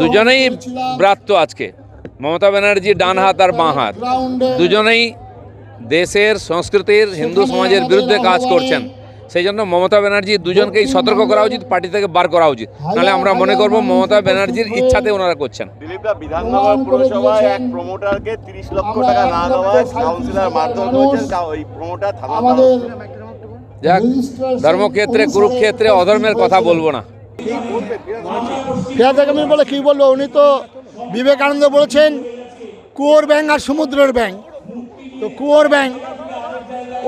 দুজনেই ব্রাত্য আজকে। মমতা ব্যানার্জি ডান হাত আর বাঁ হাত। দুজনেই দেশের সংস্কৃতির হিন্দু সমাজের বিরুদ্ধে কাজ করছেন। সেই জন্য মমতা ব্যানার্জি দুজনকেই সতর্ক করা উচিত পার্টি থেকে বার করা উচিত। নাহলে আমরা মনে করব মমতা ব্যানার্জির ইচ্ছাতে ওনারা করছেন। দিলীপদা বিধাননগর পুরসভায় এক প্রমোটারকে তিরিশ লক্ষ টাকা না দেওয়ায় কাউন্সিলর মারধর করেছেন। তা ওই প্রমোটার থানা আমাদের যাক ধর্মক্ষেত্রে কুরুক্ষেত্রে অধর্মের কথা বলব না। ফিরাদ আগামী বলে কী বলব? উনি তো বিবেকানন্দ বলেছেন, কুয়োর ব্যাংক আর সমুদ্রের ব্যাংক তো কুয়োর ব্যাংক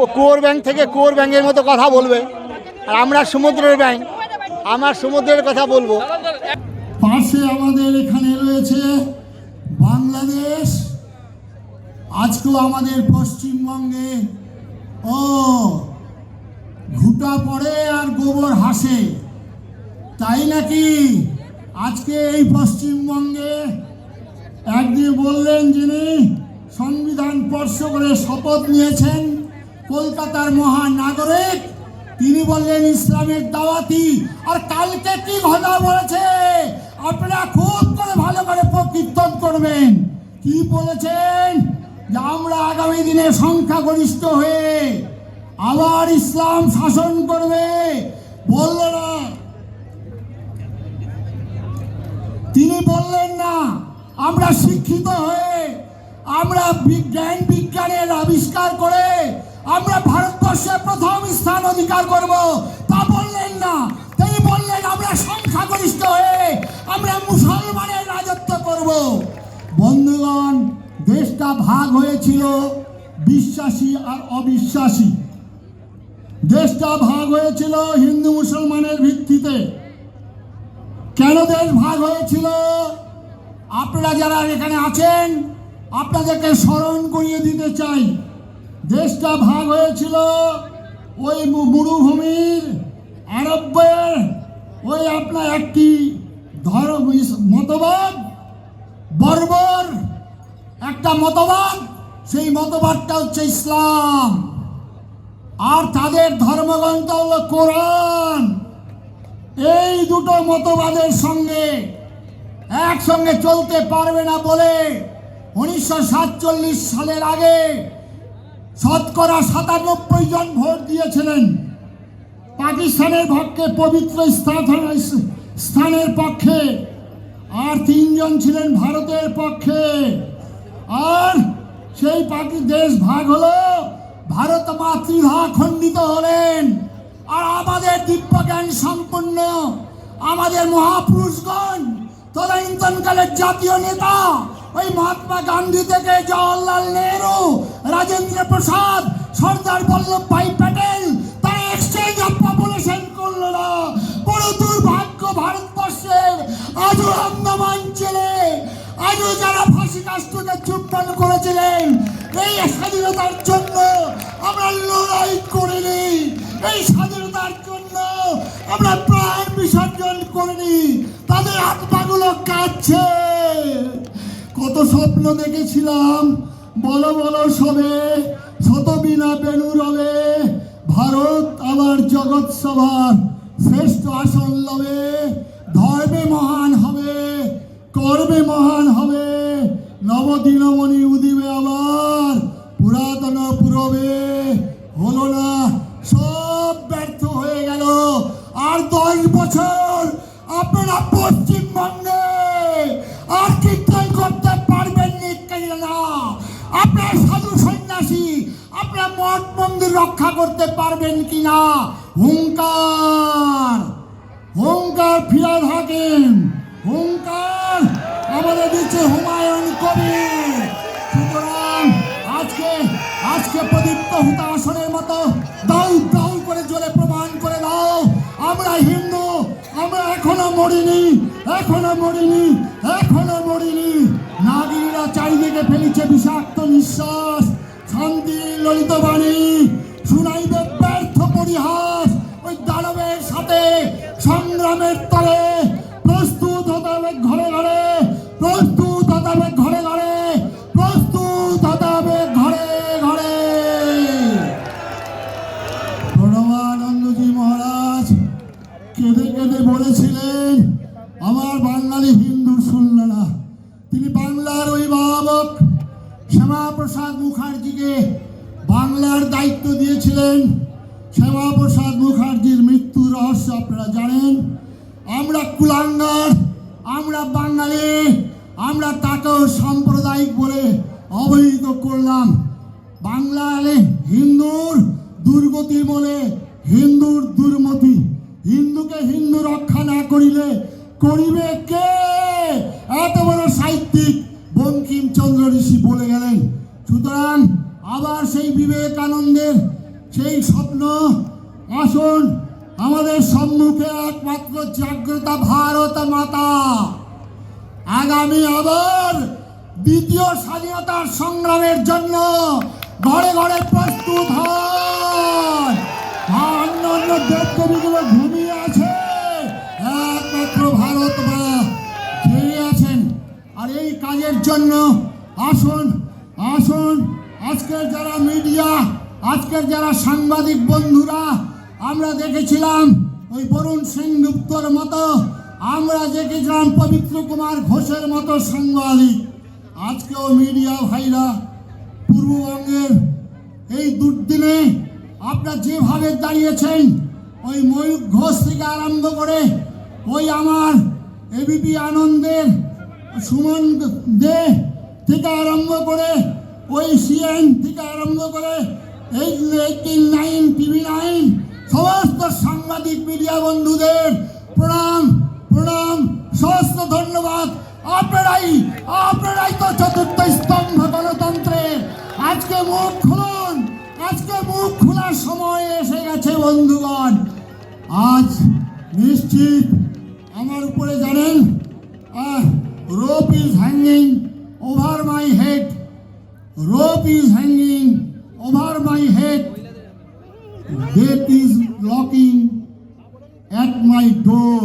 ও কুয়োর ব্যাংক থেকে কুয়োর ব্যাংকের মতো কথা বলবে। আর আমরা সমুদ্রের ব্যাংক আমার সমুদ্রের কথা বলব। পাশে আমাদের এখানে রয়েছে বাংলাদেশ, আজকেও আমাদের পশ্চিমবঙ্গে, ও, ঘুটা পড়ে আর গোবর হাসে। তাই নাকি আজকে এই পশ্চিমবঙ্গে একদিন বললেন যিনি সংবিধান স্পর্শ করে শপথ নিয়েছেন কলকাতার মহানাগরিক, তিনি বললেন, ইসলামের দাওয়াতি, আর কালকে কি ঘটনা বলেছে? আপনারা খুব করে ভালো করে কীর্তন করবেন। কি বলেছেন? যে আমরা আগামী দিনে সংখ্যাগরিষ্ঠ হয়ে আবার ইসলাম শাসন করবে। বলল না তিনি বললেন, না, আমরা শিক্ষিত হয়ে, আমরা বিজ্ঞান বিজ্ঞানের আবিষ্কার করে আমরা ভারতবর্ষে প্রথম স্থান অধিকার করব। তা বললেন না। তিনি বললেন, আমরা সংখ্যাগরিষ্ঠ হয়ে আমরা মুসলমানের রাজত্ব করব। বন্ধুগণ, দেশটা ভাগ হয়েছিল বিশ্বাসী আর অবিশ্বাসী। দেশটা ভাগ হয়েছিল হিন্দু মুসলমানের ভিত্তিতে। কেন দেশ ভাগ হয়েছিল। আপনারা যারা এখানে আছেন, আপনাদেরকে স্মরণ করিয়ে দিতে চাই। দেশটা ভাগ হয়েছিল ওই মরুভূমির আরব্যের ওই আপনার একটি ধর্ম মতবাদ, বর্বর একটা মতবাদ। সেই মতবাদটা হচ্ছে ইসলাম। আর তাদের ধর্মগ্রন্থ হলো কোরআন। এই দুটো মতবাদের সঙ্গে একসঙ্গে চলতে পারবে না বলে উনিশশো সাতচল্লিশ সালের আগে শতকরা সাতানব্বই জন ভোট দিয়েছিলেন। পাকিস্তানের পক্ষে পবিত্র স্থান- স্থানের পক্ষে। আর তিনজন ছিলেন ভারতের পক্ষে। আর সেই পাকি দেশ ভাগ হলো ভারত মাতৃভা খণ্ডিত হলেন। আর আমাদের দিব্যজ্ঞান সম্পন্ন আমাদের মহাপুরুষগণ, তদানীন্তনকালের জাতীয় নেতা, ওই মহাত্মা গান্ধী থেকে জওয়াহরলাল নেহরু, রাজেন্দ্র প্রসাদ, সর্দার বল্লভ ভাই প্যাটেল, তারা এক্সচেঞ্জ অফ পপুলেশন করল না। বড় দুর্ভাগ্য ভারতবর্ষের আজও আন্দামান ছেলে আজও যারা ফাঁসি কাস্টকে চুম্বন করেছিলেন, এই স্বাধীনতার জন্য আমরা লড়াই করিনি। এই স্বাধীনতার জন্য আমরা প্রাণ বিসর্জন করিনি। তাদের আত্মাগুলো কাঁদছে। কত স্বপ্ন দেখেছিলাম, বলো বলো সবে, শত বিনা বেনু রবে, ভারত আমার জগৎ সভার শ্রেষ্ঠ আসন লবে, ধর্মে মহান নবদিনমণি উদিবে আবার। পুরাতন পুরবে হলো না। সব ব্যর্থ হয়ে গেল। আর দশ বছর আপনারা পশ্চিমবঙ্গে আর কীর্তন করতে পারবেন না আপনার সাধু সন্ন্যাসী, আপনার মঠ মন্দির রক্ষা করতে পারবেন কিনা? হুঙ্কার! হুঙ্কার ফিরাদ হাকিম! হুঙ্কার! আমাদের দিচ্ছে হুমায়ুন কবির আজকে প্রদীপ্ত হুতাসনের মতো দাউ দাউ করে জোরে প্রমাণ করে দাও, আমরা হিন্দু, আমরা এখনও মরিনি এখনও মরিনি এখনও মরিনি। নাগিনীরা চারিদিকে ফেলিছে বিষাক্ত নিঃশ্বাস, শান্তি, ললিত বাণী শুনাইবে ব্যর্থ পরিহাস, ওই দানবের সাথে সংগ্রামের তলে কেঁদে বলেছিলেন, আমার বাঙালি হিন্দু শুনল তিনি বাংলার অভিভাবক। শ্যামাপ্রসাদ মুখার্জিকে বাংলার দায়িত্ব দিয়েছিলেন। শ্যামাপ্রসাদ মুখার্জির মৃত্যু রহস্য আপনারা জানেন। আমরা কুলাঙ্গার, আমরা বাঙালি, আমরা তাকেও সাম্প্রদায়িক বলে অবহিত করলাম। বাংলায় হিন্দুর দুর্গতি বলে হিন্দুর দুর্মতি। হিন্দু রক্ষা না করিলে করিবে কে? এত বড় সাহিত্যিক বঙ্কিমচন্দ্র ঋষি বলে গেলেন। সুতরাং আবার সেই বিবেকানন্দের সেই স্বপ্ন, আসুন আমাদের সম্মুখে একমাত্র জাগ্রতা ভারত মাতা। আগামী আবার দ্বিতীয় স্বাধীনতার সংগ্রামের জন্য ঘরে ঘরে প্রস্তুত আর অন্য অন্য দেবদেবীগুলো ঘুমিয়ে আছে। ভারত মা জেগে আছেন। আর এই কাজের জন্য আসুন আসুন। আজকের যারা মিডিয়া, আজকের যারা সাংবাদিক বন্ধুরা, আমরা দেখেছিলাম ওই বরুণ সেনগুপ্তর মতো, আমরা দেখেছিলাম পবিত্র কুমার ঘোষের মতো সাংবাদিক। আজকেও মিডিয়া ভাইরা পূর্ববঙ্গের এই দুর্দিনে আপনারা যেভাবে দাঁড়িয়েছেন, ওই ময়ূর ঘোষ থেকে আরম্ভ করে ওই আমার এবিপি আনন্দের সুমন দে থেকে আরম্ভ করে, ওই সিএন থেকে আরম্ভ করে, এই এইটিন নাইন টিভি নাইন, সমস্ত সাংবাদিক মিডিয়া বন্ধুদের প্রণাম প্রণাম, সমস্ত ধন্যবাদ। আপনারাই আপনারাই তো চতুর্থ স্তম্ভ গণতন্ত্রের আজকে মুখ খুলুন, আজকে মুখ খোলার সময় এসে গেছে বন্ধুগণ। আজ নিশ্চিত আমার উপরে জানেন rope is hanging over my head rope is hanging over my head. Death is knocking at my door.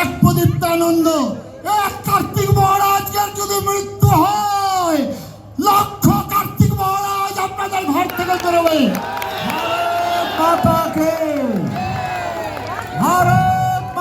এক প্রদীপ্তানন্দ, এক কার্তিক মহারাজের যদি মৃত্যু হয়, লক্ষ কার্তিক মহারাজ আপনাদের ঘর থেকে বেরোবে ভারত মাতাকে